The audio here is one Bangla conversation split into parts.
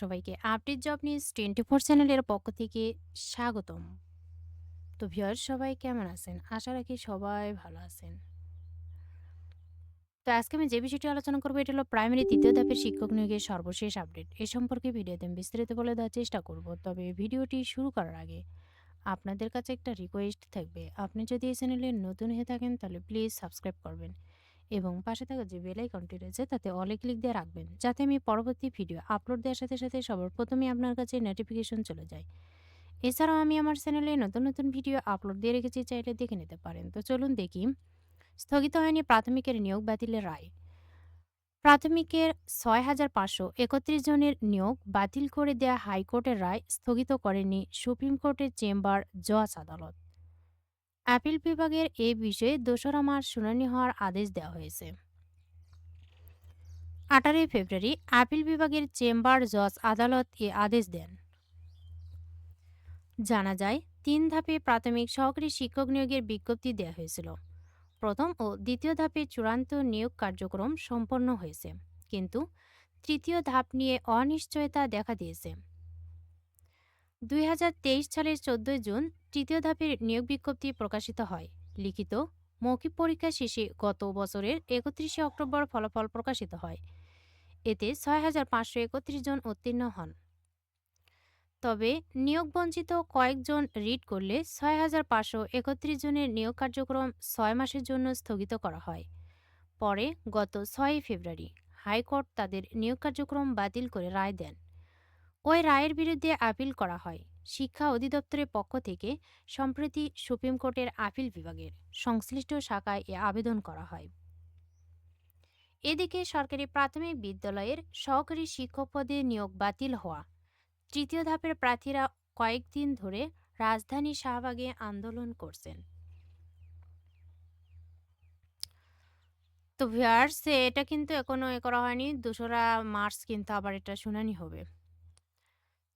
সবাইকে update job news twenty four চ্যানেলের পক্ষ থেকে স্বাগতম। তো ভিউয়ার্স সবাই কেমন আছেন? আশা রাখি সবাই ভালো আছেন। তো আজকে আমি যে বিষয়টি আলোচনা করব, এটা হলো প্রাইমারি তৃতীয় ধাপের শিক্ষক নিয়োগের সর্বশেষ আপডেট এ সম্পর্কে ভিডিওতে আমি বিস্তারিত বলে দেওয়ার চেষ্টা করব। তবে ভিডিওটি শুরু করার আগে আপনাদের কাছে একটা রিকোয়েস্ট থাকবে। আপনি যদি এই চ্যানেলে নতুন হয়ে থাকেন, তাহলে প্লিজ সাবস্ক্রাইব করবেন। এবং পাশে থাকা যে বেল আইকনটি রয়েছে, তাতে অলে ক্লিক দিয়ে রাখবেন, যাতে আমি পরবর্তী ভিডিও আপলোড দেওয়ার সাথে সাথে সবার প্রথমে আপনার কাছে নোটিফিকেশন চলে যায়। এছাড়াও আমি আমার চ্যানেলে নতুন নতুন ভিডিও আপলোড দিয়ে রেখেছি, চাইলে দেখে নিতে পারেন। তো চলুন দেখি। স্থগিত হয়নি প্রাথমিকের নিয়োগ বাতিলের রায়। প্রাথমিকের ছয় হাজার পাঁচশো একত্রিশ জনের নিয়োগ বাতিল করে দেয়া হাইকোর্টের রায় স্থগিত করেনি সুপ্রিম কোর্টের চেম্বার, জজ আদালত। আপিল বিভাগের এ বিষয়ে দোসরা মার্চ শুনানি হওয়ার আদেশ দেওয়া হয়েছে। আঠারোই ফেব্রুয়ারি আপিল বিভাগের চেম্বার জজ আদালত এ আদেশ দেন। জানা যায়, তিন ধাপে প্রাথমিক সহকারী শিক্ষক নিয়োগের বিজ্ঞপ্তি দেওয়া হয়েছিল। প্রথম ও দ্বিতীয় ধাপে চূড়ান্ত নিয়োগ কার্যক্রম সম্পন্ন হয়েছে, কিন্তু তৃতীয় ধাপ নিয়ে অনিশ্চয়তা দেখা দিয়েছে। দুই হাজার তেইশ সালের চোদ্দই জুন তৃতীয় ধাপের নিয়োগ বিজ্ঞপ্তি প্রকাশিত হয়। লিখিত, মৌখিক পরীক্ষা শেষে গত বছরের একত্রিশে অক্টোবর ফলাফল প্রকাশিত হয়। এতে ছয় হাজার পাঁচশো একত্রিশ জন উত্তীর্ণ হন। তবে নিয়োগ বঞ্চিত কয়েকজন রিট করলে ছয় হাজার পাঁচশো একত্রিশ জনের নিয়োগ কার্যক্রম ছয় মাসের জন্য স্থগিত করা হয়। পরে গত ছয়ই ফেব্রুয়ারি হাইকোর্ট তাদের নিয়োগ কার্যক্রম বাতিল করে রায় দেন। ওই রায়ের বিরুদ্ধে আপিল করা হয়। শিক্ষা অধিদপ্তরের পক্ষ থেকে সম্প্রতি সুপ্রিম কোর্টের আপিল বিভাগের সংশ্লিষ্ট শাখায় এ আবেদন করা হয়। এদিকে সরকারি প্রাথমিক বিদ্যালয়ের সহকারী শিক্ষক পদে নিয়োগ বাতিল হওয়া, তৃতীয় ধাপের প্রার্থীরা কয়েকদিন ধরে রাজধানী শাহবাগে আন্দোলন করছেন। তো ভিয়ার্স এটা কিন্তু এখনও এ করা হয়নি। দোসরা মার্চ কিন্তু আবার এটা শুনানি হবে।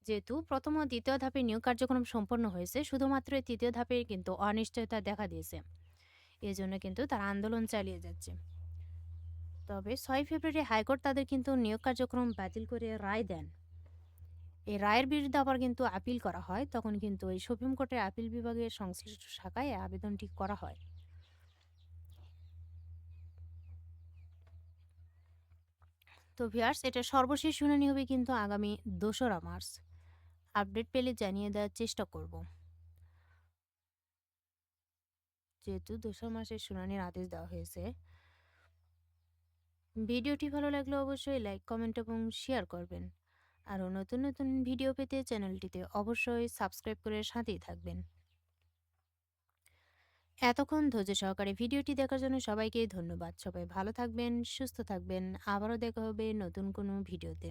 যেহেতু প্রথম ও দ্বিতীয় ধাপে নিয়োগ কার্যক্রম সম্পন্ন হয়েছে, শুধুমাত্র তৃতীয় ধাপে কিন্তু অনিশ্চয়তা দেখা দিয়েছে। এই জন্য কিন্তু তারা আন্দোলন চালিয়ে যাচ্ছে। তবে ছয় ফেব্রুয়ারি হাইকোর্ট তাদের কিন্তু নিয়োগ কার্যক্রম বাতিল করে রায় দেন। এই রায়ের বিরুদ্ধে আবার কিন্তু আপিল করা হয়। তখন কিন্তু এই সুপ্রিম কোর্টের আপিল বিভাগের সংশ্লিষ্ট শাখায় আবেদনটি করা হয়। তো ভিয়ার্স এটা সর্বশেষ শুনানি হবে কিন্তু আগামী দোসরা মার্চ। আপডেট পেলে জানিয়ে দেওয়ার চেষ্টা করব। যেহেতু দোসরা মাসের শুনানির আদেশ দেওয়া হয়েছে। ভিডিওটি ভালো লাগলে অবশ্যই লাইক, কমেন্ট এবং শেয়ার করবেন। আরও নতুন নতুন ভিডিও পেতে চ্যানেলটিতে অবশ্যই সাবস্ক্রাইব করে সাথেই থাকবেন। এতক্ষণ ধৈর্য সহকারে ভিডিওটি দেখার জন্য সবাইকে ধন্যবাদ। সবাই ভালো থাকবেন, সুস্থ থাকবেন। আবারও দেখা হবে নতুন কোনো ভিডিওতে।